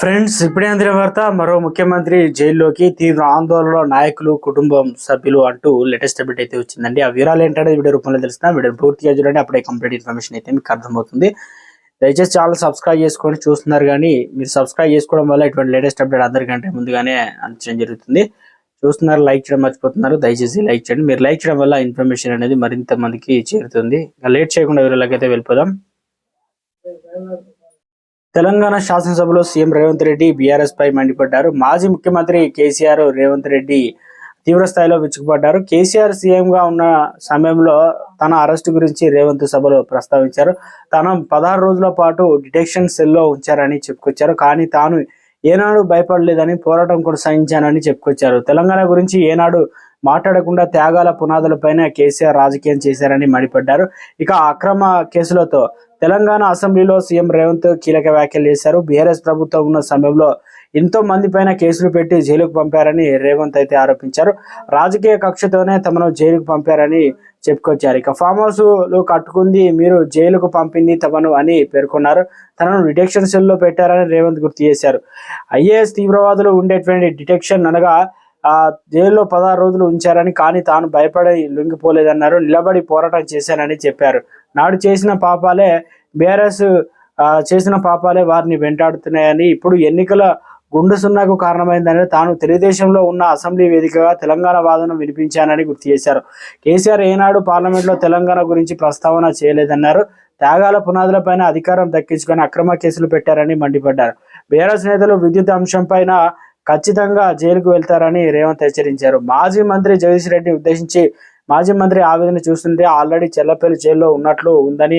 Friends ఇప్పుడే అందిన వార్త మరో ముఖ్యమంత్రి జైల్లోకి తీవ్ర ఆందోళనలో నాయకులు కుటుంబం సభ్యులు అంటూ లేటెస్ట్ అప్డేట్ అయితే వచ్చిందండి. ఆ వివరాలు ఏంటంటే వీడియో రూపంలో తెలుస్తున్నా. వీడియో పూర్తిగా చూడండి అప్పుడే కంప్లీట్ ఇన్ఫర్మేషన్ అయితే మీకు అర్థమవుతుంది. దయచేసి ఛానల్ సబ్స్క్రైబ్ చేసుకొని చూస్తున్నారు కానీ మీరు సబ్స్క్రైబ్ చేసుకోవడం వల్ల ఇటువంటి లేటెస్ట్ అప్డేట్ అందరికంటే ముందుగానే అందించడం జరుగుతుంది. చూస్తున్నారు లైక్ చేయడం మర్చిపోతున్నారు దయచేసి లైక్ చేయండి. మీరు లైక్ చేయడం వల్ల ఇన్ఫర్మేషన్ అనేది మరింత మందికి చేరుతుంది. ఇంకా లేట్ చేయకుండా వీళ్ళకైతే వెళ్ళిపోదాం. తెలంగాణ శాసనసభలో సీఎం రేవంత్ రెడ్డి బీఆర్ఎస్ పై మండిపడ్డారు. మాజీ ముఖ్యమంత్రి కేసీఆర్ రేవంత్ రెడ్డి తీవ్ర స్థాయిలో విచ్చుకుపడ్డారు కేసీఆర్ సీఎం గా ఉన్న సమయంలో తన అరెస్టు గురించి రేవంత్ సభలో ప్రస్తావించారు. తను పదహారు రోజుల పాటు డిటెక్షన్ సెల్లో ఉంచారని చెప్పుకొచ్చారు. కానీ తాను ఏనాడు భయపడలేదని పోరాటం కొనసాగించానని చెప్పుకొచ్చారు. తెలంగాణ గురించి ఏనాడు మాట్లాడకుండా త్యాగాల పునాదులపైన కేసీఆర్ రాజకీయం చేశారని మండిపడ్డారు. ఇక అక్రమ కేసులతో తెలంగాణ అసెంబ్లీలో సీఎం రేవంత్ కీలక వ్యాఖ్యలు చేశారు. బీఆర్ఎస్ ప్రభుత్వం ఉన్న సమయంలో ఎంతో మంది పైన కేసులు పెట్టి జైలుకు పంపారని రేవంత్ అయితే ఆరోపించారు. రాజకీయ కక్షతోనే తమను జైలుకు పంపారని చెప్పుకొచ్చారు. ఇక ఫామ్ హౌస్లో కట్టుకుంది మీరు జైలుకు పంపింది తమను అని పేర్కొన్నారు. తనను డిటెక్షన్ సెల్లో పెట్టారని రేవంత్ గుర్తు చేశారు. ఐఏఎస్ తీవ్రవాదులు ఉండేటువంటి డిటెక్షన్ అనగా ఆ జైల్లో పదహారు రోజులు ఉంచారని కానీ తాను భయపడి లొంగిపోలేదన్నారు. నిలబడి పోరాటం చేశానని చెప్పారు. నాడు చేసిన పాపాలే బీఆర్ఎస్ చేసిన పాపాలే వారిని వెంటాడుతున్నాయని ఇప్పుడు ఎన్నికల గుండు సున్నాకు కారణమైందని తాను తెలుగుదేశంలో ఉన్న అసెంబ్లీ వేదికగా తెలంగాణ వాదన వినిపించానని గుర్తు చేశారు. కేసీఆర్ ఏనాడు పార్లమెంట్లో తెలంగాణ గురించి ప్రస్తావన చేయలేదన్నారు. త్యాగాల పునాదులపైన అధికారం దక్కించుకొని అక్రమ కేసులు పెట్టారని మండిపడ్డారు. బీఆర్ఎస్ నేతలు విద్యుత్ అంశంపైన ఖచ్చితంగా జైలుకు వెళ్తారని రేవంత్ హెచ్చరించారు. మాజీ మంత్రి జగదీష్ రెడ్డి ఉద్దేశించి మాజీ మంత్రి ఆవేదన చూస్తుంటే ఆల్రెడీ చెల్లపల్లి జైల్లో ఉన్నట్లు ఉందని